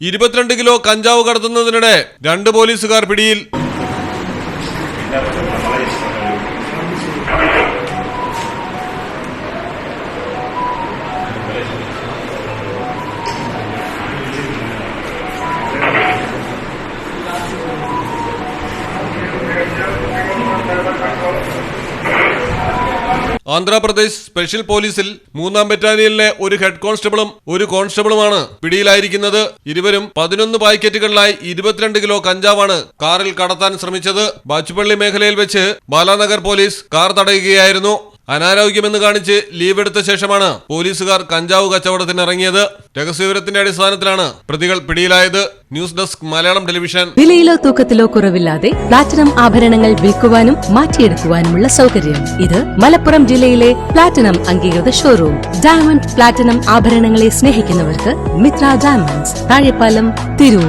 ഇരുപത്തിരണ്ട് കിലോ കഞ്ചാവ് കടത്തുന്നതിനിടെ രണ്ട് പോലീസുകാർ പിടിയിൽ. ആന്ധ്രാപ്രദേശ് സ്പെഷ്യൽ പോലീസിൽ മൂന്നാം ബറ്റാലിയനിലെ ഒരു ഹെഡ് കോൺസ്റ്റബിളും ഒരു കോൺസ്റ്റബിളുമാണ് പിടിയിലായിരിക്കുന്നത്. ഇരുവരും പതിനൊന്ന് പാക്കറ്റുകളിലായി ഇരുപത്തിരണ്ട് കിലോ കഞ്ചാവാണ് കാറിൽ കടത്താൻ ശ്രമിച്ചത്. ബാച്ചുപള്ളി മേഖലയിൽ വെച്ച് ബാലാനഗർ പോലീസ് കാർ തടയുകയായിരുന്നു. അനാരോഗ്യമെന്ന് കാണിച്ച് ലീവ് എടുത്ത ശേഷമാണ് പോലീസുകാർ കഞ്ചാവ് കച്ചവടത്തിന് ഇറങ്ങിയത് രഹസ്യവിവരത്തിന്റെ അടിസ്ഥാനത്തിലാണ് പ്രതികൾ പിടിയിലായത്. News desk Malayalam television. വിലയിലോ തൂക്കത്തിലോ കുറവില്ലാതെ പ്ലാറ്റിനം ആഭരണങ്ങൾ വിൽക്കുവാനും മാറ്റിയെടുക്കുവാനുമുള്ള സൗകര്യം. ഇത് മലപ്പുറം ജില്ലയിലെ പ്ലാറ്റിനം അംഗീകൃത ഷോറൂം ഡയമണ്ട് പ്ലാറ്റിനം ആഭരണങ്ങളെ സ്നേഹിക്കുന്നവർക്ക് മിത്ര ഡയമണ്ട്സ് താഴെപ്പാലം തിരൂർ.